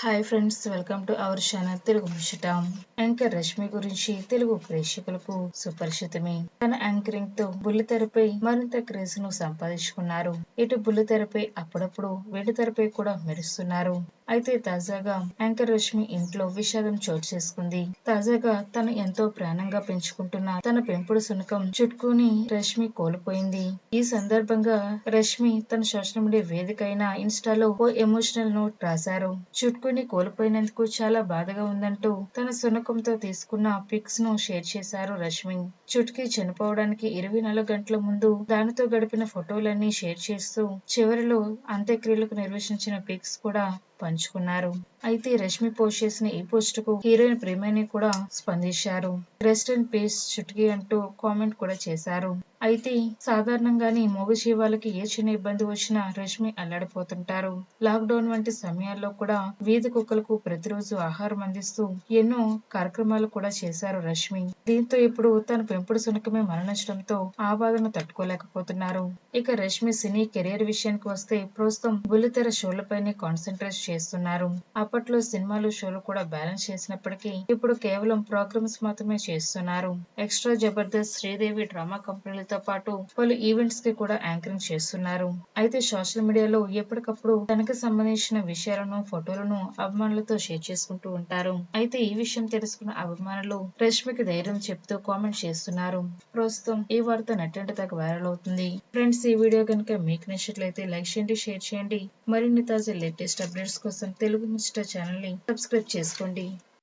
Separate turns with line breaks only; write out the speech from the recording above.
Hi friends welcome to our channel Telugu Muchata anchor Rashmi గురించి తెలుగు ప్రేక్షకులకు సుపరిచితమే. తన యాంకరింగ్తో బుల్లితెరపై మరింత క్రేజ్ను సంపాదించుకున్నారు. ఇటు బుల్లితెరపై అప్పుడప్పుడు వెండితెరపై కూడా మెరుస్తున్నారు. అయితే తాజాగా యాంకర్ రష్మి ఇంట్లో విషాదం చోటు చేసుకుంది. తాజాగా తను ఎంతో ప్రాణంగా పెంచుకుంటున్న తన పెంపుడు సునకం చుట్టుకుని రష్మి కోల్పోయింది. ఈ సందర్భంగా రష్మి తన సోషల్ మీడియా వేదిక అయిన ఇన్స్టాలో ఓ ఎమోషనల్ నోట్ రాశారు. చుట్టుకుని కోల్పోయినందుకు చాలా బాధగా ఉందంటూ తన సునకంతో తీసుకున్న పిక్స్ను షేర్ చేశారు రష్మి. చుట్కి చనిపోవడానికి ఇరవై నాలుగు గంటల ముందు దానితో గడిపిన ఫోటోలన్నీ షేర్ చేస్తూ చివరిలో అంత్యక్రియలకు నిర్వహించిన పిక్స్ కూడా పంచుకున్నారు. అయితే రష్మి పోస్ట్ చేసిన ఈ పోస్ట్కు హీరోయిన్ ప్రేమని కూడా స్పందించారు. రెస్ట్ అండ్ పీస్ చుట్కీ అంటూ కామెంట్ కూడా చేశారు. అయితే సాధారణంగానే మూగజీ వాళ్ళకి ఏ చిన్న ఇబ్బంది వచ్చినా రష్మి అల్లాడిపోతుంటారు. లాక్ డౌన్ వంటి సమయాల్లో కూడా వీధి కుక్కలకు ప్రతిరోజు ఆహారం అందిస్తూ ఎన్నో కార్యక్రమాలు కూడా చేశారు రష్మి. దీంతో ఇప్పుడు తన పెంపుడు సునకమే మరణించడంతో ఆ బాధను తట్టుకోలేకపోతున్నారు. ఇక రష్మి సినీ కెరీర్ విషయానికి వస్తే ప్రస్తుతం బుల్లితెర షోలపైనే కాన్సన్ట్రేట్ చేస్తున్నారు. అప్పట్లో సినిమాలు షోలు కూడా బ్యాలెన్స్ చేసినప్పటికీ ఇప్పుడు కేవలం ప్రోగ్రామ్స్ మాత్రమే చేస్తున్నారు. ఎక్స్ట్రా జబర్దస్త్ శ్రీదేవి డ్రామా కంపెనీలు తో పాటు పలు ఈవెంట్స్కి కూడా యాంకరింగ్ చేస్తున్నారు. అయితే సోషల్ మీడియాలో ఎప్పటికప్పుడు తనకు సంబంధించిన విషయాలను ఫోటోలను అభిమానులతో షేర్ చేసుకుంటూ ఉంటారు. అయితే ఈ విషయం తెలుసుకున్న అభిమానులు రష్మికి ధైర్యం చెప్తూ కామెంట్ చేస్తున్నారు. ప్రస్తుతం ఈ వార్త నట్టంటి దాకా వైరల్ అవుతుంది. ఫ్రెండ్స్ ఈ వీడియో కనుక మీకు నచ్చినట్లయితే లైక్ చేయండి షేర్ చేయండి. మరిన్ని తాజా లేటెస్ట్ అప్డేట్స్ కోసం తెలుగు మిస్టర్ ఛానల్ని సబ్స్క్రైబ్ చేసుకోండి.